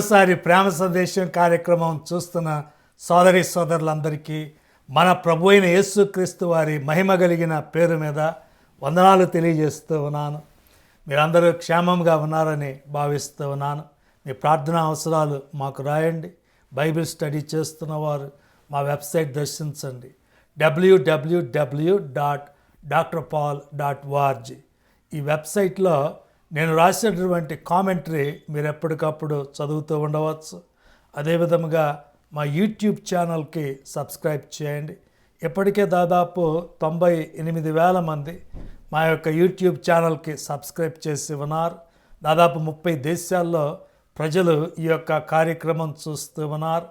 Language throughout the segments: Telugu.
మరోసారి ప్రేమ సందేశం కార్యక్రమం చూస్తున్న సోదరి సోదరులందరికీ మన ప్రభు అయిన యేసుక్రీస్తు వారి మహిమ కలిగిన పేరు మీద వందనాలు తెలియజేస్తూ ఉన్నాను. మీరందరూ క్షేమంగా ఉన్నారని భావిస్తూ ఉన్నాను. మీ ప్రార్థనా అవసరాలు మాకు రాయండి. బైబిల్ స్టడీ చేస్తున్న వారు మా వెబ్సైట్ దర్శించండి. డబ్ల్యూడబ్ల్యూడబ్ల్యూ dot doctor Paul dot org ఈ వెబ్సైట్లో నేను రాసినటువంటి కామెంటరీ మీరు ఎప్పటికప్పుడు చదువుతూ ఉండవచ్చు. అదేవిధముగా మా యూట్యూబ్ ఛానల్కి సబ్స్క్రైబ్ చేయండి. ఇప్పటికే దాదాపు తొంభై ఎనిమిది వేల మంది మా యొక్క యూట్యూబ్ ఛానల్కి సబ్స్క్రైబ్ చేసి ఉన్నారు. దాదాపు ముప్పై దేశాల్లో ప్రజలు ఈ యొక్క కార్యక్రమం చూస్తూ ఉన్నారు.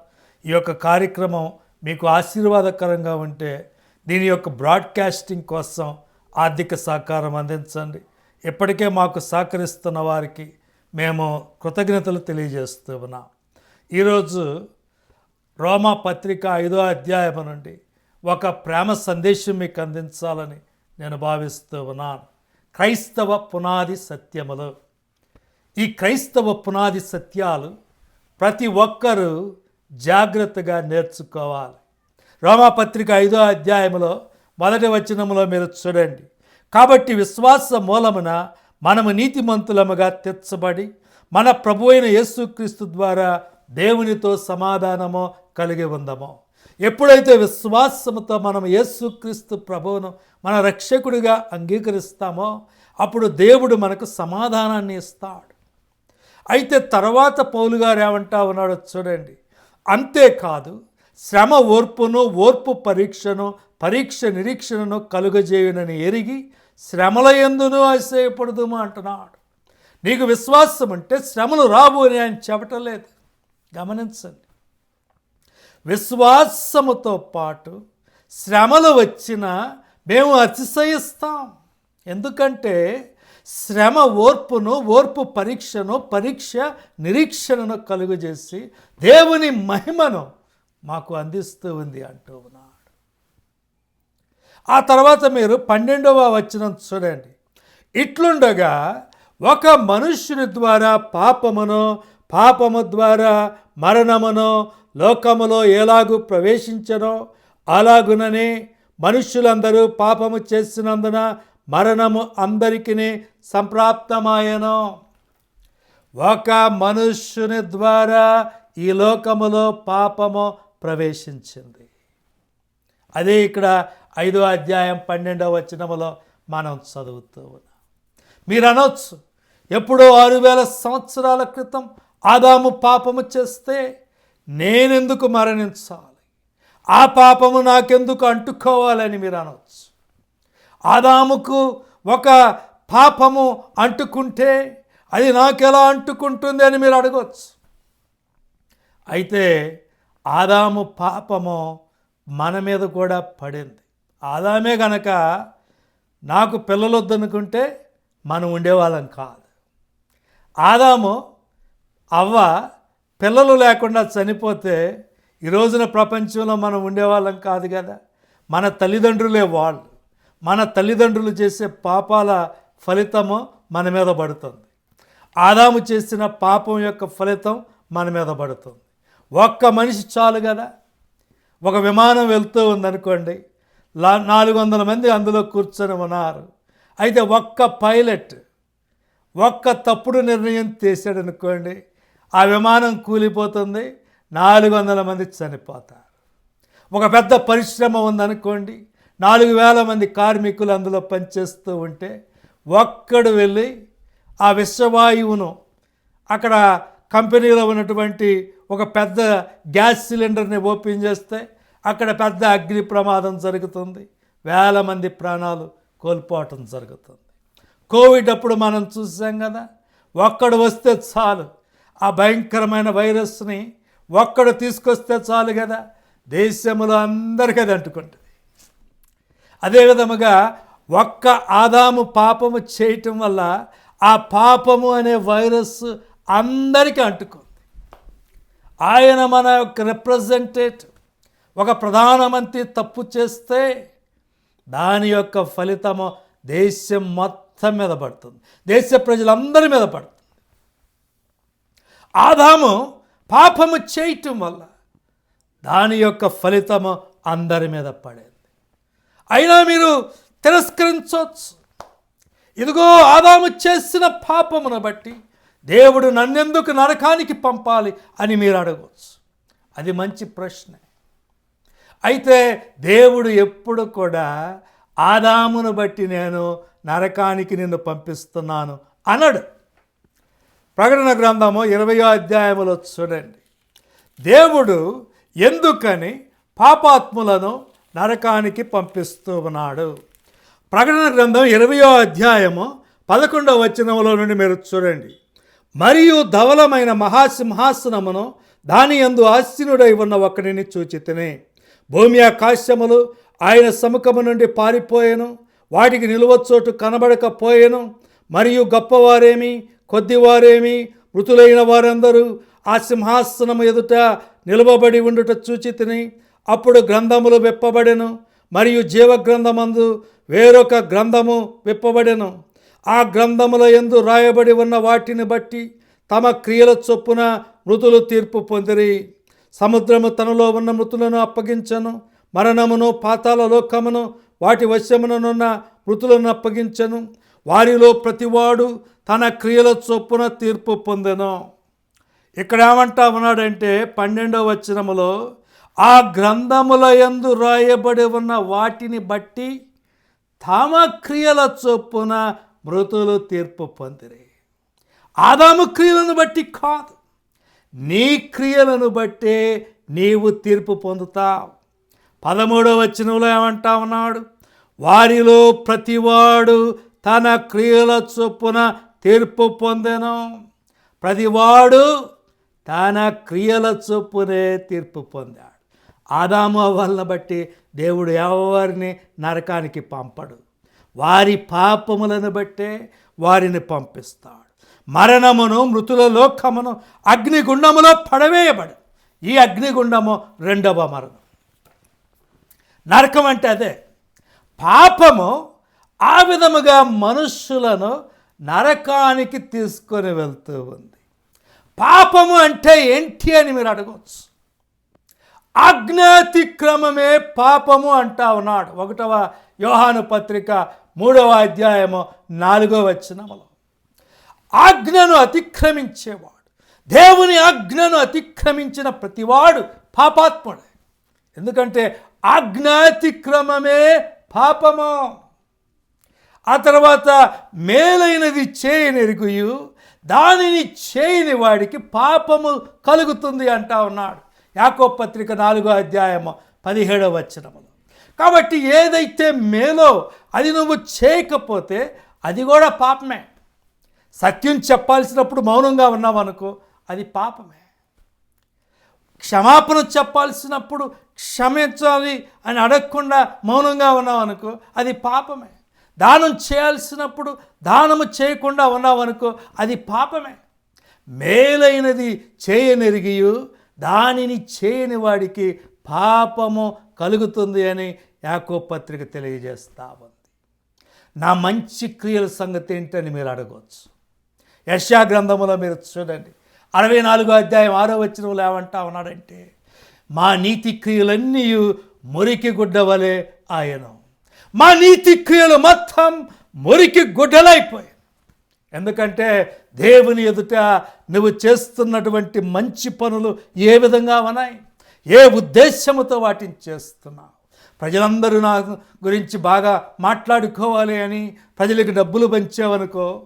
ఈ యొక్క కార్యక్రమం మీకు ఆశీర్వాదకరంగా ఉంటే దీని యొక్క బ్రాడ్కాస్టింగ్ కోసం ఆర్థిక సహకారం అందించండి. ఇప్పటికే మాకు సహకరిస్తున్న వారికి మేము కృతజ్ఞతలు తెలియజేస్తున్నాం ఈరోజు రోమా పత్రిక ఐదో అధ్యాయం నుండి ఒక ప్రేమ సందేశం మీకు అందించాలని నేను భావిస్తూ ఉన్నాను. క్రైస్తవ పునాది సత్యములు. ఈ క్రైస్తవ పునాది సత్యాలు ప్రతి ఒక్కరూ జాగ్రత్తగా నేర్చుకోవాలి. రోమాపత్రిక ఐదో అధ్యాయంలో మొదటి వచనంలో మీరు చూడండి. కాబట్టి విశ్వాస మూలమున మనము నీతిమంతులముగా తెచ్చబడి మన ప్రభు అయిన యేసుక్రీస్తు ద్వారా దేవునితో సమాధానము కలిగి ఉందమో. ఎప్పుడైతే విశ్వాసముతో మనం యేసుక్రీస్తు ప్రభువును మన రక్షకుడిగా అంగీకరిస్తామో అప్పుడు దేవుడు మనకు సమాధానాన్ని ఇస్తాడు. అయితే తర్వాత పౌలు గారు ఏమంటా ఉన్నాడో చూడండి. అంతేకాదు శ్రమ ఓర్పును ఓర్పు పరీక్షను పరీక్ష నిరీక్షణను కలుగజేయునని ఎరిగి శ్రమల ఎందును ఆశ్చర్యపడదుము అంటున్నాడు. నీకు విశ్వాసం ఉంటే శ్రమలు రాబు అని ఆయన చెప్పటలేదు గమనించండి. విశ్వాసముతో పాటు శ్రమలు వచ్చినా మేము అతిశయిస్తాం. ఎందుకంటే శ్రమ ఓర్పును ఓర్పు పరీక్షను పరీక్ష నిరీక్షణను కలుగజేసి దేవుని మహిమను మాకు అందిస్తూ ఉంది అంటూ ఉన్నాను ఆ తర్వాత మీరు పన్నెండవ వచనం చూడండి. ఇట్లుండగా ఒక మనుష్యుని ద్వారా పాపమును పాపము ద్వారా మరణమును లోకములో ఎలాగూ ప్రవేశించనో అలాగుననే మనుష్యులందరూ పాపము చేసినందున మరణము అందరికీ సంప్రాప్తమాయను. ఒక మనుష్యుని ద్వారా ఈ లోకములో పాపము ప్రవేశించింది. అదే ఇక్కడ ఐదో అధ్యాయం పన్నెండవ వచనములో మనం చదువుతూ ఉన్నాం. మీరు అనొచ్చు ఎప్పుడో ఆరు వేల సంవత్సరాల క్రితం ఆదాము పాపము చేస్తే నేనెందుకు మరణించాలి? ఆ పాపము నాకెందుకు అంటుకోవాలని మీరు అనొచ్చు ఆదాముకు ఒక పాపము అంటుకుంటే అది నాకెలా అంటుకుంటుంది అని మీరు అడగవచ్చు అయితే ఆదాము పాపము మన మీద కూడా పడింది. ఆదామే గనక నాకు పిల్లలు వద్దనుకుంటే మనం ఉండేవాళ్ళం కాదు. ఆదాము అవ్వ పిల్లలు లేకుండా చనిపోతే ఈ రోజున ప్రపంచంలో మనం ఉండేవాళ్ళం కాదు కదా. మన తల్లిదండ్రులే వాళ్ళు. మన తల్లిదండ్రులు చేసే పాపాల ఫలితము మన మీద పడుతుంది. ఆదాము చేసిన పాపం యొక్క ఫలితం మన మీద పడుతుంది. ఒక్క మనిషి చాలు కదా. ఒక విమానం వెళ్తూ ఉందనుకోండి నాలుగు వందల మంది అందులో కూర్చొని ఉన్నారు. అయితే ఒక్క పైలట్ ఒక్క తప్పుడు నిర్ణయం చేశాడు అనుకోండి ఆ విమానం కూలిపోతుంది నాలుగు వందల మంది చనిపోతారు. ఒక పెద్ద పరిశ్రమ ఉందనుకోండి నాలుగు వేల మంది కార్మికులు అందులో పనిచేస్తూ ఉంటే ఒక్కడు వెళ్ళి ఆ విశ్వవాయువును అక్కడ కంపెనీలో ఉన్నటువంటి ఒక పెద్ద గ్యాస్ సిలిండర్ని ఓపెన్ చేస్తే అక్కడ పెద్ద అగ్ని ప్రమాదం జరుగుతుంది. వేల మంది ప్రాణాలు కోల్పోవటం జరుగుతుంది. కోవిడ్ అప్పుడు మనం చూసాం కదా ఒక్కడు వస్తే చాలు. ఆ భయంకరమైన వైరస్ని ఒక్కడు తీసుకొస్తే చాలు కదా దేశంలో అందరికీ అది అంటుకుంటుంది. అదేవిధముగా ఒక్క ఆదాము పాపము చేయటం వల్ల ఆ పాపము అనే వైరస్ అందరికీ అంటుకుంది. ఆయన మన యొక్క రిప్రజెంటేటివ్ ఒక ప్రధానమంత్రి తప్పు చేస్తే దాని యొక్క ఫలితము దేశం మొత్తం మీద పడుతుంది. దేశ ప్రజలందరి మీద పడుతుంది. ఆదాము పాపము చేయటం వల్ల దాని యొక్క ఫలితము అందరి మీద పడేది. అయినా మీరు తిరస్కరించవచ్చు. ఇదిగో ఆదాము చేసిన పాపమును బట్టి దేవుడు నన్నెందుకు నరకానికి పంపాలి అని మీరు అడగవచ్చు. అది మంచి ప్రశ్నే. అయితే దేవుడు ఎప్పుడు కూడా ఆదామును బట్టి నేను నరకానికి నిన్ను పంపిస్తున్నాను అనడు ప్రకటన గ్రంథము ఇరవయో అధ్యాయములో చూడండి. దేవుడు ఎందుకని పాపాత్ములను నరకానికి పంపిస్తూ ఉన్నాడు? ప్రకటన గ్రంథం ఇరవయో అధ్యాయము పదకొండవ వచనంలో నుండి మీరు చూడండి. మరియు ధవలమైన మహాసింహాసనమును దాని యందు ఆశీనుడై ఉన్న ఒకడిని చూచితనే. భూమి ఆకాశములు ఆయన సముఖము నుండి పారిపోయెను. వాటికి నిలువచోటు కనబడకపోయాను. మరియు గొప్పవారేమి కొద్దివారేమి మృతులైన వారందరూ ఆ సింహాసనము ఎదుట నిలవబడి ఉండుట చూచితిని అప్పుడు గ్రంథములు విప్పబడెను. మరియు జీవగ్రంథమందు వేరొక గ్రంథము విప్పబడెను. ఆ గ్రంథముల ఎందు రాయబడి ఉన్న వాటిని బట్టి తమ క్రియల చొప్పున మృతులు తీర్పు పొందిరి. సముద్రము తనలో ఉన్న మృతులను అప్పగించను మరణమును పాతాల లోకమును వాటి వశ్యముననున్న మృతులను అప్పగించను. వారిలో ప్రతివాడు తన క్రియల చొప్పున తీర్పు పొందెను. ఇక్కడ ఏమంటా ఉన్నాడంటే పన్నెండవ వచనములో ఆ గ్రంథముల యందు రాయబడి ఉన్న వాటిని బట్టి తమ క్రియల చొప్పున మృతులు తీర్పు పొందిరి. ఆదాము క్రియలను బట్టి కాదు. నీ క్రియలను బట్టే నీవు తీర్పు పొందుతావు. పదమూడవ వచనంలో ఏమంటా ఉన్నాడు? వారిలో ప్రతివాడు తన క్రియల చొప్పున తీర్పు పొందెను. ప్రతివాడు తన క్రియల చొప్పునే తీర్పు పొందాడు. ఆదాము వల్ల బట్టి దేవుడు ఎవరిని నరకానికి పంపడు. వారి పాపములను బట్టే వారిని పంపిస్తాడు. మరణమును మృతుల లోకమును అగ్నిగుండములో పడవేయబడు. ఈ అగ్నిగుండము రెండవ మరణం. నరకం అంటే అదే. పాపము ఆ విధముగా మనుష్యులను నరకానికి తీసుకొని వెళ్తూ ఉంది. పాపము అంటే ఏంటి అని మీరు అడగవచ్చు అజ్ఞాతిక్రమమే పాపము అంటా ఉన్నాడు. ఒకటవ యోహాను పత్రిక మూడవ అధ్యాయము నాలుగో వచ్చినములో ఆజ్ఞను అతిక్రమించేవాడు. దేవుని ఆజ్ఞను అతిక్రమించిన ప్రతివాడు పాపాత్ముడే. ఎందుకంటే ఆజ్ఞాతిక్రమమే పాపము? ఆ తర్వాత మేలైనది చేయనెరుగుయు దానిని చేయని వాడికి పాపము కలుగుతుంది అంటా ఉన్నాడు. యాకో పత్రిక నాలుగో అధ్యాయము పదిహేడవ వచనములు. కాబట్టి ఏదైతే మేలో అది నువ్వు చేయకపోతే అది కూడా పాపమే. సత్యం చెప్పాల్సినప్పుడు మౌనంగా ఉన్నావనుకో అది పాపమే. క్షమాపణ చెప్పాల్సినప్పుడు క్షమించాలి అని అడగకుండా మౌనంగా ఉన్నావనుకో అది పాపమే. దానం చేయాల్సినప్పుడు దానము చేయకుండా ఉన్నావనుకో అది పాపమే. మేలైనది చేయనెరిగియు దానిని చేయని వాడికి పాపము కలుగుతుంది అని యాకో పత్రిక తెలియజేస్తా ఉంది. నా మంచి క్రియల సంగతి ఏంటని మీరు అడగవచ్చు యశా గ్రంథములో మీరు చూడండి. అరవై నాలుగో అధ్యాయం ఆరో వచ్చినవులు ఏమంటా ఉన్నాడంటే మా నీతి క్రియలన్నీ మురికి గుడ్డ వలె ఆయను. మా నీతి క్రియలు మొత్తం మురికి గుడ్డలైపోయాయి. ఎందుకంటే దేవుని ఎదుట నువ్వు చేస్తున్నటువంటి మంచి పనులు ఏ విధంగా ఉన్నాయి? ఏ ఉద్దేశముతో వాటిని చేస్తున్నావు? ప్రజలందరూ నా గురించి బాగా మాట్లాడుకోవాలి అని ప్రజలకు డబ్బులు పంచావనుకో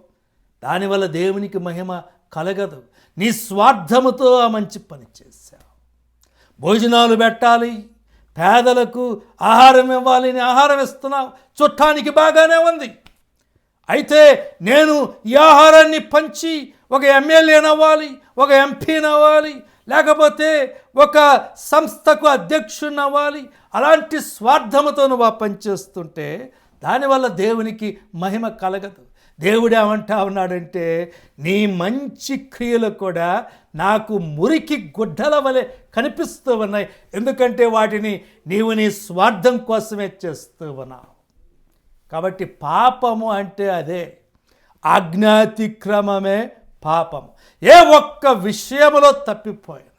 దానివల్ల దేవునికి మహిమ కలగదు. నీ స్వార్థముతో ఆ మంచి పని చేశావు. భోజనాలు పెట్టాలి పేదలకు ఆహారం ఇవ్వాలి అని ఆహారం ఇస్తున్నావు. చుట్టానికి బాగానే ఉంది. అయితే నేను ఈ ఆహారాన్ని పంచి ఒక ఎమ్మెల్యేనవ్వాలి ఒక ఎంపీనవ్వాలి లేకపోతే ఒక సంస్థకు అధ్యక్షుని అవ్వాలి అలాంటి స్వార్థముతో నువ్వు ఆ పనిచేస్తుంటే దానివల్ల దేవునికి మహిమ కలగదు. దేవుడు ఏమంటా ఉన్నాడంటే నీ మంచి క్రియలు కూడా నాకు మురికి గుడ్డల వలె కనిపిస్తూ ఉన్నాయి. ఎందుకంటే వాటిని నీవు నీ స్వార్థం కోసమే చేస్తూ ఉన్నావు. కాబట్టి పాపము అంటే అదే. ఆజ్ఞాతిక్రమమే పాపం ఏ ఒక్క విషయములో తప్పిపోయిన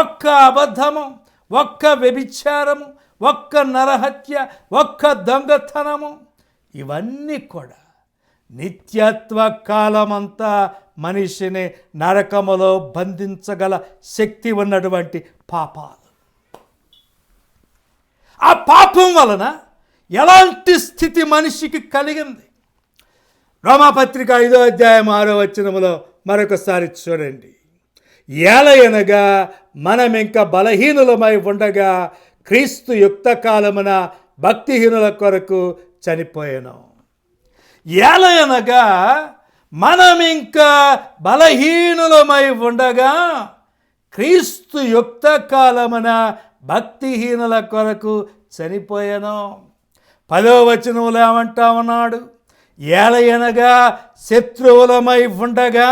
ఒక్క అబద్ధము ఒక్క వ్యభిచారము ఒక్క నరహత్య ఒక్క దొంగతనము ఇవన్నీ కూడా నిత్యత్వ కాలమంతా మనిషిని నరకములో బంధించగల శక్తి ఉన్నటువంటి పాపాలు. ఆ పాపం వలన ఎలాంటి స్థితి మనిషికి కలిగింది? రోమాపత్రిక ఐదో అధ్యాయం ఆరో వచనములో మరొకసారి చూడండి. ఏలయనగా మనం ఇంకా బలహీనులమై ఉండగా క్రీస్తు యుక్త కాలమున భక్తిహీనుల కొరకు చనిపోయాను. ఏలయనగా మనం ఇంకా బలహీనులమై ఉండగా క్రీస్తు యుక్త కాలమున భక్తిహీనుల కొరకు చనిపోయాను. పదో వచనములు ఏమంటా ఉన్నాడు? ఏలయనగా శత్రువులమై ఉండగా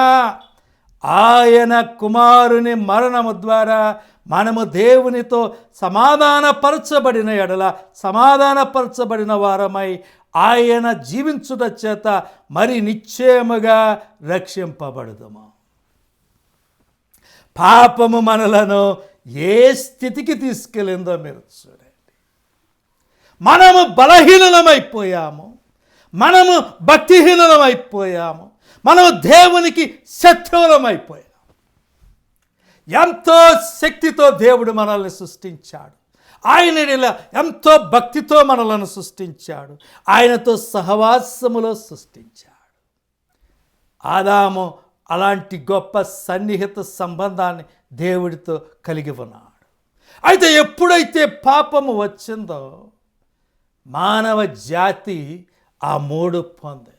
ఆయన కుమారుని మరణము ద్వారా మనము దేవునితో సమాధానపరచబడిన ఎడల సమాధానపరచబడిన వారమై ఆయన జీవించుట చేత మరి నిశ్చయముగా రక్షింపబడదుము. పాపము మనలను ఏ స్థితికి తీసుకెళ్ళిందో మీరు చూడండి. మనము బలహీనమైపోయాము మనము భక్తిహీనమైపోయాము మనము దేవునికి శత్రువులమైపోయాము. ఎంతో శక్తితో దేవుడు మనల్ని సృష్టించాడు. ఆయన ఇలా ఎంతో భక్తితో మనలను సృష్టించాడు. ఆయనతో సహవాసములో సృష్టించాడు. ఆదాము అలాంటి గొప్ప సన్నిహిత సంబంధాన్ని దేవుడితో కలిగి ఉన్నాడు. అయితే ఎప్పుడైతే పాపము వచ్చిందో మానవ జాతి ఆ మూడు పొంది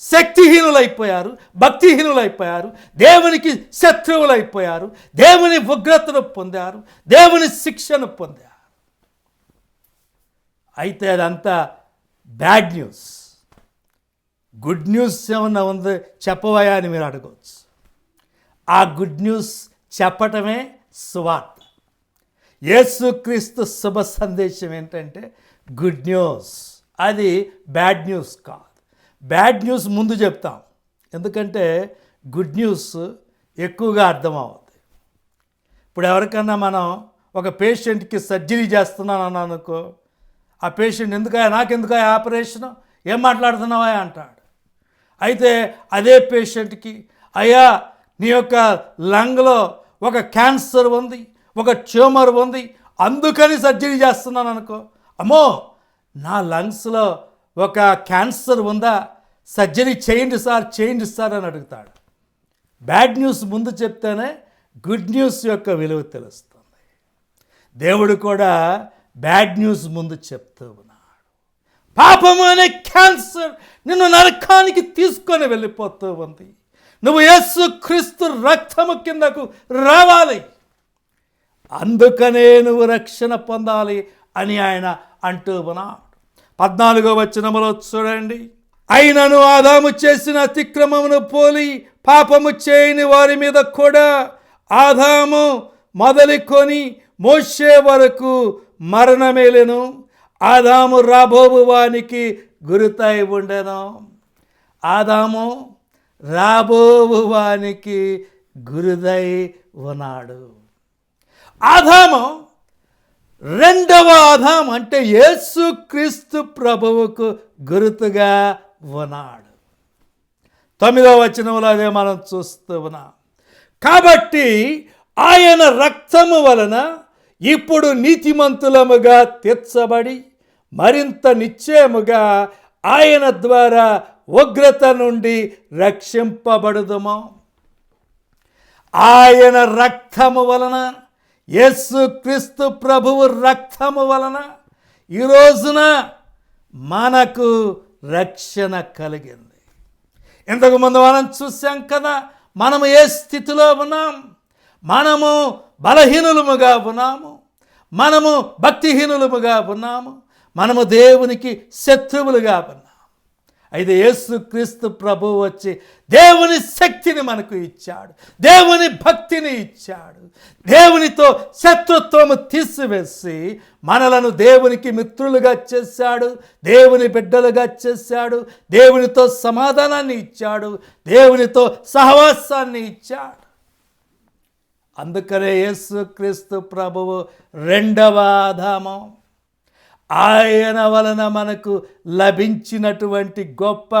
శక్తిహీనులైపోయారు భక్తిహీనులైపోయారు దేవునికి శత్రువులైపోయారు దేవుని ఉగ్రతను పొందారు దేవుని శిక్షను పొందారు. అయితే అదంతా బ్యాడ్ న్యూస్. గుడ్ న్యూస్ ఏమన్నా ఉంది చెప్పవయా అని మీరు అడగవచ్చు ఆ గుడ్ న్యూస్ చెప్పటమే సువార్త. యేసుక్రీస్తు శుభ సందేశం ఏంటంటే గుడ్ న్యూస్. అది బ్యాడ్ న్యూస్ కాదు. బ్యాడ్ న్యూస్ ముందు చెప్తాం. ఎందుకంటే గుడ్ న్యూస్ ఎక్కువగా అర్థమవుతుంది ఇప్పుడు ఎవరికన్నా మనం ఒక పేషెంట్కి సర్జరీ చేస్తున్నాను అనుకో ఆ పేషెంట్ ఎందుకయా నాకెందుకయా ఆపరేషన్ ఏం మాట్లాడుతున్నావా అంటాడు. అయితే అదే పేషెంట్కి అయ్యా నీ యొక్క లంగ్లో ఒక క్యాన్సర్ ఉంది ఒక ట్యూమర్ ఉంది అందుకని సర్జరీ చేస్తున్నాను అనుకో. అమ్మో నా లంగ్స్లో ఒక క్యాన్సర్ ఉందా? సర్జరీ చేయండి సార్ చేయండి సార్ అని అడుగుతాడు. బ్యాడ్ న్యూస్ ముందు చెప్తేనే గుడ్ న్యూస్ యొక్క విలువ తెలుస్తుంది. దేవుడు కూడా బ్యాడ్ న్యూస్ ముందు చెప్తూ ఉన్నాడు. పాపము అనే క్యాన్సర్ నిన్ను నరకానికి తీసుకొని వెళ్ళిపోతూ ఉంది. నువ్వు యేసు క్రీస్తు రక్తము కిందకు రావాలి. అందుకనే నువ్వు రక్షణ పొందాలి అని ఆయన అంటూ ఉన్నాడు. పద్నాలుగో వచనములో చూడండి. అయినను ఆదాము చేసిన అతిక్రమమును పోలి పాపము చేయని వారి మీద కూడా ఆదాము మొదలుకొని మోసే వరకు మరణమేలను. ఆదాము రాబోవు వానికి గురుతై ఉండెను. ఆదాము రాబోబువానికి గురుదై ఉన్నాడు. ఆదాము రెండవ ఆదాం అంటే యేసు క్రీస్తు ప్రభువుకు గురుతుగా ఉన్నాడు. తొమ్మిదవ వచనంలో అదే మనం చూస్తూ ఉన్నాం. కాబట్టి ఆయన రక్తము వలన ఇప్పుడు నీతిమంతులముగా తీర్చబడి మరింత నిశ్చయముగా ఆయన ద్వారా ఉగ్రత నుండి రక్షింపబడుదమా. ఆయన రక్తము వలన యస్సు క్రీస్తు ప్రభువు రక్తము వలన ఈ రోజున మనకు రక్షణ కలిగింది. ఇంతకుముందు మనం చూసాం కదా మనము ఏ స్థితిలో ఉన్నాం? మనము బలహీనులముగా ఉన్నాము. మనము భక్తిహీనులముగా ఉన్నాము. మనము దేవునికి శత్రువులుగా ఉన్నాము. అయితే యేసుక్రీస్తు ప్రభు వచ్చి దేవుని శక్తిని మనకు ఇచ్చాడు. దేవుని భక్తిని ఇచ్చాడు. దేవునితో శత్రుత్వము తీసివేసి మనలను దేవునికి మిత్రులుగా చేశాడు. దేవుని బిడ్డలుగా చేశాడు. దేవునితో సమాధానాన్ని ఇచ్చాడు. దేవునితో సహవాసాన్ని ఇచ్చాడు. అందుకనే యేసుక్రీస్తు ప్రభువు రెండవ ఆధామం ఆయన వలన మనకు లభించినటువంటి గొప్ప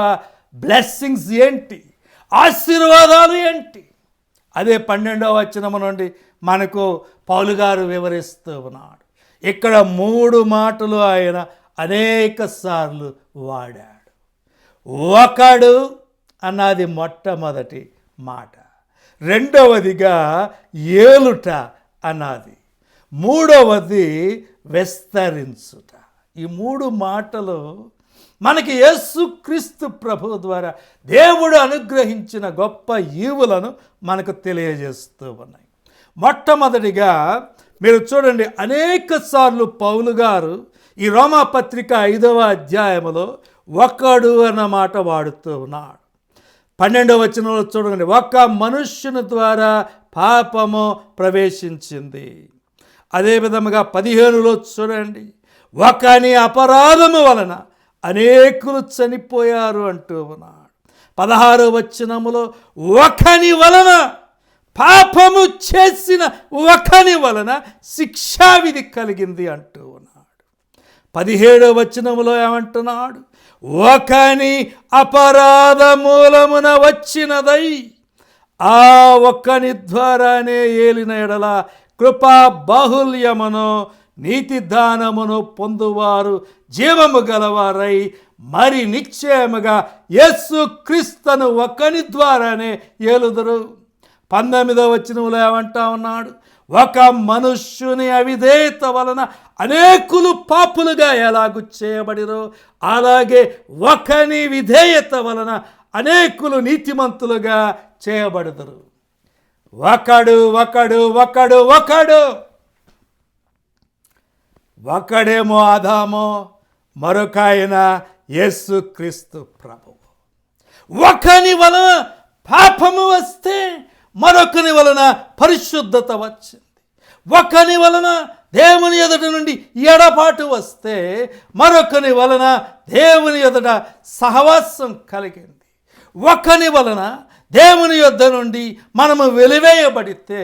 బ్లెస్సింగ్స్ ఏంటి? ఆశీర్వాదాలు ఏంటి? అదే పన్నెండవ వచనము నుండి మనకు పౌలు గారు వివరిస్తూ ఉన్నాడు. ఇక్కడ మూడు మాటలు ఆయన అనేక సార్లు వాడాడు. ఒకడు అన్నది మొట్టమొదటి మాట. రెండవదిగా ఏలుట అన్నది మూడవది విస్తరించుట. ఈ మూడు మాటలు మనకి యేసుక్రీస్తు ప్రభు ద్వారా దేవుడు అనుగ్రహించిన గొప్ప ఈవులను మనకు తెలియజేస్తూ ఉన్నాయి. మొట్టమొదటిగా మీరు చూడండి అనేక సార్లు పౌలు గారు ఈ రోమాపత్రిక ఐదవ అధ్యాయములో ఒకడు అన్న మాట వాడుతూ ఉన్నాడు. పన్నెండవ వచనంలో చూడండి. ఒక మనుష్యుని ద్వారా పాపము ప్రవేశించింది. అదే విధముగా పదిహేనులో చూడండి. ఒకని అపరాధము వలన అనేకులు చనిపోయారు అంటూ ఉన్నాడు. పదహారో వచనములో ఒకని వలన పాపము చేసిన ఒకని వలన శిక్షావిధి కలిగింది అంటూ ఉన్నాడు. పదిహేడో వచనములో ఏమంటున్నాడు? ఒకని అపరాధ మూలమున వచ్చినదై ఆ ఒక్కని ద్వారానే ఏలిన ఎడల కృపా బాహుల్యమును నీతి దానమును పొందువారు జీవము గలవారై మరి నిశ్చయముగా యస్సు క్రీస్తును ఒకని ద్వారానే ఏలుదురు. పంతొమ్మిదో వచ్చినములు ఏమంటా ఉన్నాడు? ఒక మనుష్యుని అవిధేయత వలన అనేకులు పాపులుగా ఎలాగు చేయబడిరో అలాగే ఒకని విధేయత వలన అనేకులు నీతిమంతులుగా చేయబడదురు. ఒకడు ఒకడు ఒకడు ఒకడు. ఒకడేమో ఆదామో మరొక ఆయన యేసుక్రీస్తు ప్రభువు. ఒకని వలన పాపము వస్తే మరొకని వలన పరిశుద్ధత వచ్చింది. ఒకని వలన దేవుని ఎదుట నుండి ఎడపాటు వస్తే మరొకని వలన దేవుని ఎదుట సహవాసం కలిగింది. ఒకని వలన దేవుని యొద్ద నుండి మనము వెలివేయబడితే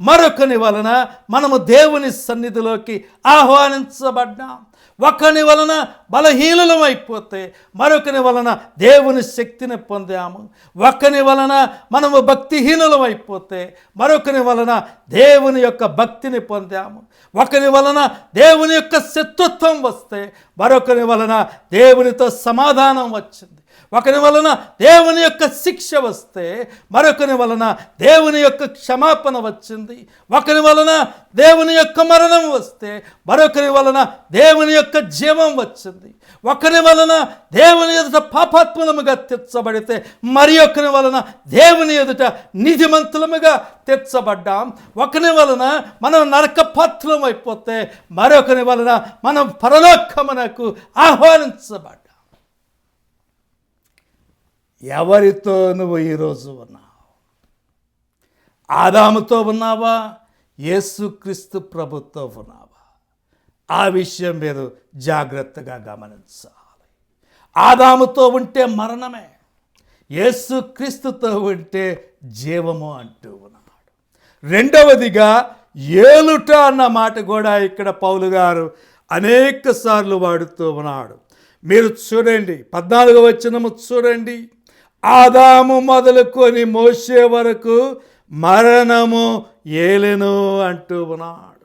మరొకని వలన మనము దేవుని సన్నిధిలోకి ఆహ్వానించబడ్డాం. ఒకని వలన బలహీనులమైపోతే మరొకని వలన దేవుని శక్తిని పొందాము. ఒకని వలన మనము భక్తిహీనులమైపోతే మరొకని వలన దేవుని యొక్క భక్తిని పొందాము. ఒకని వలన దేవుని యొక్క శత్రుత్వం వస్తే మరొకని వలన దేవునితో సమాధానం వచ్చింది. ఒకని వలన దేవుని యొక్క శిక్ష వస్తే మరొకని వలన దేవుని యొక్క క్షమాపణ వచ్చింది. ఒకని వలన దేవుని యొక్క మరణం వస్తే మరొకరి వలన దేవుని యొక్క జీవం వచ్చింది. ఒకరి వలన దేవుని ఎదుట పాపాత్ములముగా తెచ్చబడితే మరి ఒకరి వలన దేవుని ఎదుట నిధిమంతులముగా తెచ్చబడ్డాం. ఒకరి వలన మనం నరకపాత్రం అయిపోతే మరొకరి వలన మనం పరలోకమునకు ఆహ్వానించబడ్డాం. ఎవరితో నువ్వు ఈరోజు ఉన్నావు? ఆదాముతో ఉన్నావా? యేసుక్రీస్తు ప్రభుతో ఉన్నావా? ఆ విషయం మీరు జాగ్రత్తగా గమనించాలి. ఆదాముతో ఉంటే మరణమే యేసుక్రీస్తుతో ఉంటే జీవము అంటూ ఉన్నాడు. రెండవదిగా ఏలుట అన్న మాట కూడా ఇక్కడ పౌలు గారు అనేక సార్లు వాడుతూ ఉన్నాడు. మీరు చూడండి పద్నాలుగో వచ్చినము చూడండి. ఆదాము మొదలుకొని మోసే వరకు మరణము ఏలెను అంటూ ఉన్నాడు.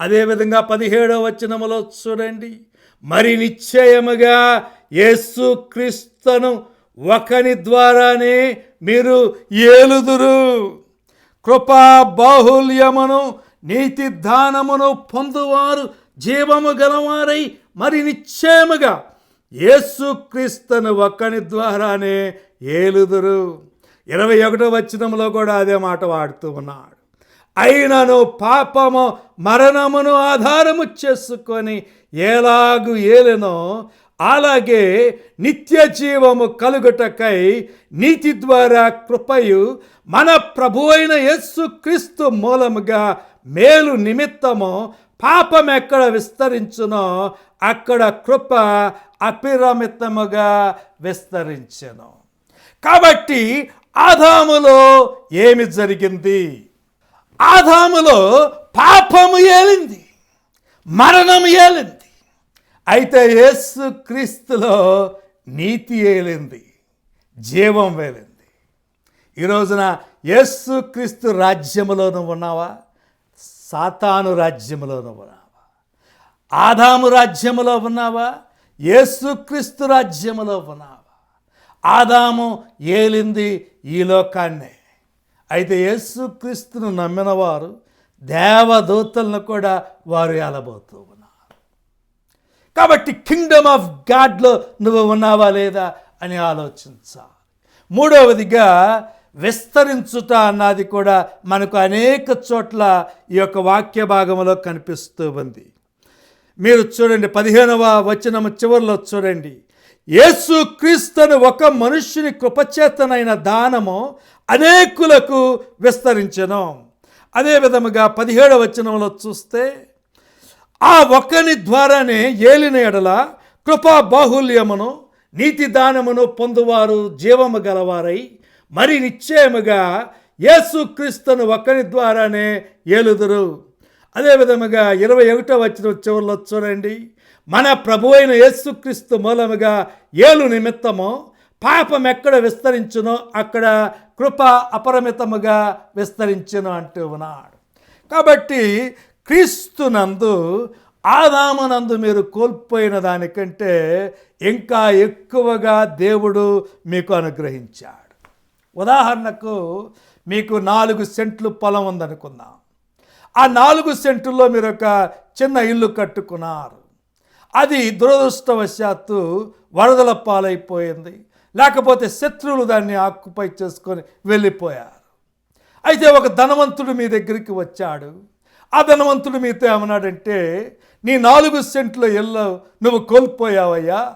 అదేవిధంగా పదిహేడవ వచనములో చూడండి. మరి నిశ్చయముగా యేసు క్రీస్తును ఒకని ద్వారానే మీరు ఏలుదురు. కృపా బాహుల్యమును నీతి దానమును పొందువారు జీవము గలవారై మరి నిశ్చయముగా యేసుక్రీస్తును ఒక్కని ద్వారానే ఏలుదురు. ఇరవై ఒకటో వచనంలో కూడా అదే మాట వాడుతూ ఉన్నాడు. అయినను పాపము మరణమును ఆధారము చేసుకొని ఎలాగు ఏలెనో అలాగే నిత్య జీవము కలుగుటకై నీతి ద్వారా కృపయు మన ప్రభు అయిన యేసు క్రీస్తు మూలముగా మేలు నిమిత్తము పాపం ఎక్కడ విస్తరించునో అక్కడ కృప అపిరమితముగా విస్తరించెను. కాబట్టి ఆదాములో ఏమి జరిగింది? ఆదాములో పాపము ఏలింది మరణం ఏలింది. అయితే యేసు క్రీస్తులో నీతి ఏలింది జీవం వేలింది ఈ రోజున యేసు క్రీస్తు రాజ్యములో నువ్వు ఉన్నావా? సాతాను రాజ్యములో నువ్వు ఉన్నావా? ఆదాము రాజ్యములో ఉన్నావా? యేసుక్రీస్తు రాజ్యములో ఉన్నావా? ఆదాము ఏలింది ఈ లోకాన్నే. అయితే యేసుక్రీస్తును నమ్మిన వారు దేవదూతలను కూడా వారు ఏలబోతూ ఉన్నారు. కాబట్టి కింగ్డమ్ ఆఫ్ గాడ్లో నువ్వు ఉన్నావా లేదా అని ఆలోచించాలి మూడవదిగా విస్తరించుట అన్నది కూడా మనకు అనేక చోట్ల ఈ యొక్క వాక్య భాగంలో కనిపిస్తూ ఉంది. మీరు చూడండి పదిహేనవ వచనము చివరిలో చూడండి. యేసు క్రీస్తుని ఒక మనుష్యుని కృపచేతనైన దానము అనేకులకు విస్తరించను. అదే విధముగా పదిహేడవ వచనంలో చూస్తే ఆ ఒక్కని ద్వారానే ఏలిన ఎడల కృపా బాహుల్యమును నీతి దానమును పొందువారు జీవము గలవారై మరి నిశ్చయముగా యేసుక్రీస్తును ఒక్కని ద్వారానే ఏలుదురు. అదే విధముగా ఇరవై ఒకటో వచ్చిన చివరిలో చూడండి. మన ప్రభు అయిన యేసుక్రీస్తు మూలముగా ఏలు నిమిత్తము పాపం ఎక్కడ విస్తరించునో అక్కడ కృప అపరిమితముగా విస్తరించును అంటూ ఉన్నాడు. కాబట్టి క్రీస్తునందు ఆదామునందు మీరు కోల్పోయిన దానికంటే ఇంకా ఎక్కువగా దేవుడు మీకు అనుగ్రహించాడు. ఉదాహరణకు మీకు నాలుగు సెంట్లు పొలం ఉందనుకుందాం. ఆ నాలుగు సెంటుల్లో మీరు ఒక చిన్న ఇల్లు కట్టుకున్నారు. అది దురదృష్టవశాత్తు వరదల పాలైపోయింది. లేకపోతే శత్రువులు దాన్ని ఆక్యుపై చేసుకొని వెళ్ళిపోయారు. అయితే ఒక ధనవంతుడు మీ దగ్గరికి వచ్చాడు. ఆ ధనవంతుడు మీతో ఏమన్నాడంటే నీ నాలుగు సెంట్ల ఇల్లు నువ్వు కోల్పోయావయ్యా.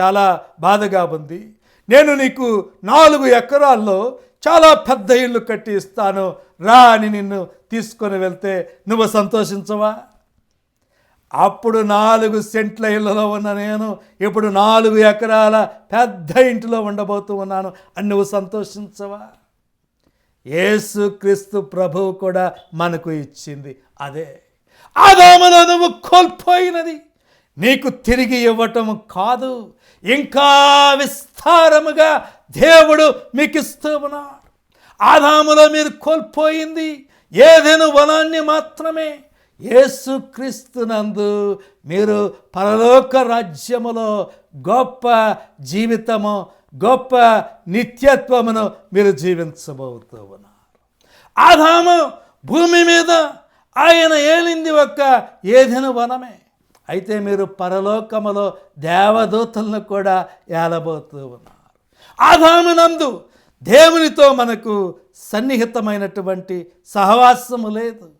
చాలా బాధగా ఉంది. నేను నీకు నాలుగు ఎకరాల్లో చాలా పెద్ద ఇల్లు కట్టి ఇస్తాను. రా అని నిన్ను తీసుకొని వెళ్తే నువ్వు సంతోషించవా? అప్పుడు నాలుగు సెంట్ల ఇళ్ళలో ఉన్న నేను ఇప్పుడు నాలుగు ఎకరాల పెద్ద ఇంటిలో ఉండబోతూ ఉన్నాను. అని నువ్వు సంతోషించవా? యేసుక్రీస్తు ప్రభువు కూడా మనకు ఇచ్చింది అదే. ఆదాములో నువ్వు కోల్పోయినది. నీకు తిరిగి ఇవ్వటం కాదు. ఇంకా విస్తారముగా దేవుడు మీకు ఇస్తూ ఉన్నాడు. ఆదాములో మీరు కోల్పోయింది. ఏదైనా వనాన్ని మాత్రమే. యేసుక్రీస్తునందు మీరు పరలోక రాజ్యములో గొప్ప జీవితము గొప్ప నిత్యత్వమును మీరు జీవించబోతూ ఉన్నారు. ఆదాము భూమి మీద ఆయన ఏలింది ఒక్క ఏదైనా వనమే. అయితే మీరు పరలోకములో దేవదూతలను కూడా ఏలబోతూ ఉన్నారు. ఆదామునందు దేవునితో మనకు సన్నిహితమైనటువంటి సహవాసము లేదు.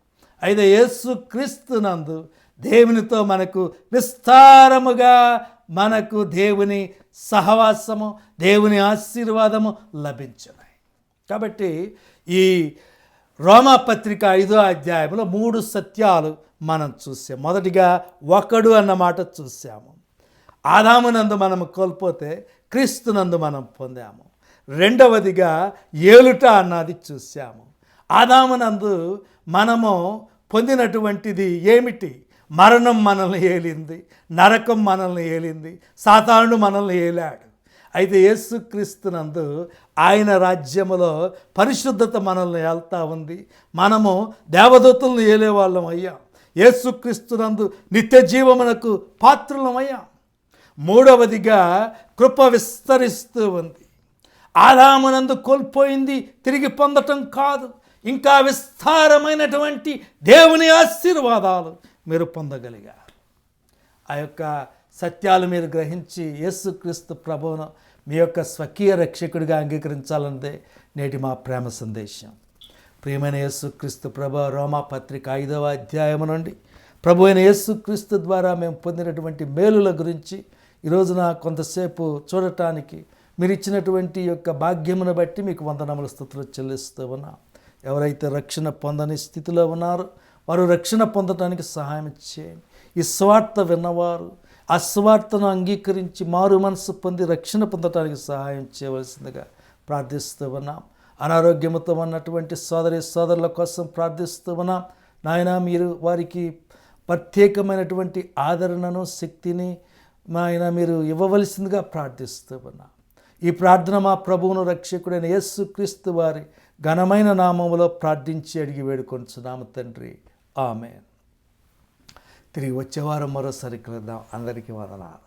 అయితే యేసు క్రీస్తునందు దేవునితో మనకు విస్తారముగా మనకు దేవుని సహవాసము దేవుని ఆశీర్వాదము లభించినాయి కాబట్టి ఈ రోమాపత్రిక ఐదో అధ్యాయంలో మూడు సత్యాలు మనం చూసాం. మొదటిగా ఒకడు అన్న మాట చూసాము. ఆదామునందు మనం కోల్పోతే క్రీస్తునందు మనం పొందాము. రెండవదిగా ఏలుట అన్నది చూసాము ఆదామునందు మనము పొందినటువంటిది ఏమిటి? మరణం మనల్ని ఏలింది నరకం మనల్ని ఏలింది సాతానుడు మనల్ని ఏలాడు. అయితే యేసుక్రీస్తునందు ఆయన రాజ్యములో పరిశుద్ధత మనల్ని ఏళ్తా ఉంది. మనము దేవదూతలను ఏలేవాళ్ళం అయ్యాం. యేసుక్రీస్తునందు నిత్య జీవమునకు పాత్రులం మూడవదిగా కృప విస్తరిస్తూ ఉంది. ఆదామునందు కోల్పోయింది తిరిగి పొందటం కాదు. ఇంకా విస్తారమైనటువంటి దేవుని ఆశీర్వాదాలు మీరు పొందగలిగారు. ఆ యొక్క సత్యాలు మీరు గ్రహించి యేసుక్రీస్తు ప్రభువును మీ యొక్క స్వకీయ రక్షకుడిగా అంగీకరించాలన్నదే నేటి మా ప్రేమ సందేశం. ప్రియమైన యేసుక్రీస్తు ప్రభు రోమా పత్రిక ఐదవ అధ్యాయము నుండి ప్రభు అయిన యేసుక్రీస్తు ద్వారా మేము పొందినటువంటి మేలుల గురించి ఈరోజున కొంతసేపు చూడటానికి మీరు ఇచ్చినటువంటి యొక్క భాగ్యమును బట్టి మీకు వందనముల స్థుతులు చెల్లిస్తూ ఉన్నా. ఎవరైతే రక్షణ పొందని స్థితిలో ఉన్నారో వారు రక్షణ పొందడానికి సహాయం చేయండి. ఈ స్వార్థ విన్నవారు ఆ స్వార్థను అంగీకరించి మారు మనసు పొంది రక్షణ పొందడానికి సహాయం చేయవలసిందిగా ప్రార్థిస్తూ ఉన్నాం. అనారోగ్యముతో ఉన్నటువంటి సోదరి సోదరుల కోసం ప్రార్థిస్తూ ఉన్నాం. నాయన మీరు వారికి ప్రత్యేకమైనటువంటి ఆదరణను శక్తిని నాయన ఆయన మీరు ఇవ్వవలసిందిగా ప్రార్థిస్తూ ఉన్నాం. ఈ ప్రార్థన మా ప్రభువును రక్షకుడైన యేసు క్రీస్తు వారి ఘనమైన నామములో ప్రార్థించి అడిగి వేడుకొంచున్నాము తండ్రి. ఆమె తిరిగి వచ్చేవారం మరోసారి కలుద్దాం. అందరికీ వదనాలు.